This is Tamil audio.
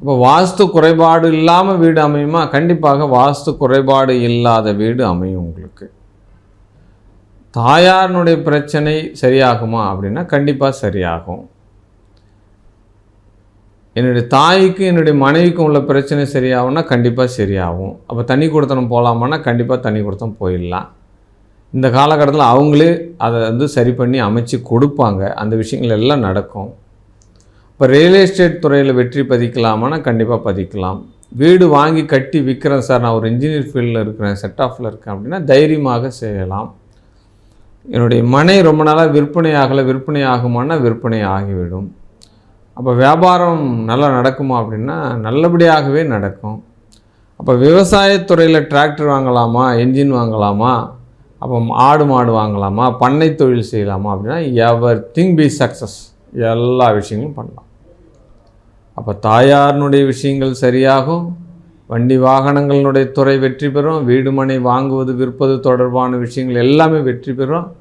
இப்போ வாஸ்து குறைபாடு இல்லாமல் வீடு அமையுமா? கண்டிப்பாக வாஸ்து குறைபாடு இல்லாத வீடு அமையும் உங்களுக்கு. தாயாரினுடைய பிரச்சனை சரியாகுமா அப்படின்னா கண்டிப்பாக சரியாகும். என்னுடைய தாய்க்கு என்னுடைய மனைவிக்கும் உள்ள பிரச்சனை சரியாகும்னா கண்டிப்பாக சரியாகும். அப்போ தண்ணி கொடுத்தனம் போகலாமான்னா கண்டிப்பாக தண்ணி கொடுத்தம் போயிடலாம். இந்த காலகட்டத்தில் அவங்களே அதை வந்து சரி பண்ணி அமைச்சு கொடுப்பாங்க. அந்த விஷயங்கள் எல்லாம் நடக்கும். இப்போ ரியல் எஸ்டேட் துறையில் வெற்றி பதிக்கலாமான்னா கண்டிப்பாக பதிக்கலாம். வீடு வாங்கி கட்டி விற்கிறேன் சார். நான் ஒரு இன்ஜினியர் ஃபீல்டில் இருக்கிறேன் செட் ஆஃபில் இருக்கேன் அப்படின்னா தைரியமாக செய்யலாம். என்னுடைய மனை ரொம்ப நாளாக விற்பனை ஆகலை. விற்பனை ஆகுமானா விற்பனை ஆகிவிடும். அப்போ வியாபாரம் நல்லா நடக்குமா அப்படின்னா நல்லபடியாகவே நடக்கும். அப்போ விவசாயத்துறையில் டிராக்டர் வாங்கலாமா? என்ஜின் வாங்கலாமா? அப்போ ஆடு மாடு வாங்கலாமா? பண்ணை தொழில் செய்யலாமா அப்படின்னா எவர் திங் பி சக்ஸஸ் எல்லா விஷயங்களும் பண்ணலாம். அப்போ தாயாரினுடைய விஷயங்கள் சரியாகும் வண்டி வாகனங்களினுடைய துறை வெற்றி பெறும் வீடு மனை வாங்குவது விற்பது தொடர்பான விஷயங்கள் எல்லாமே வெற்றி பெறும்.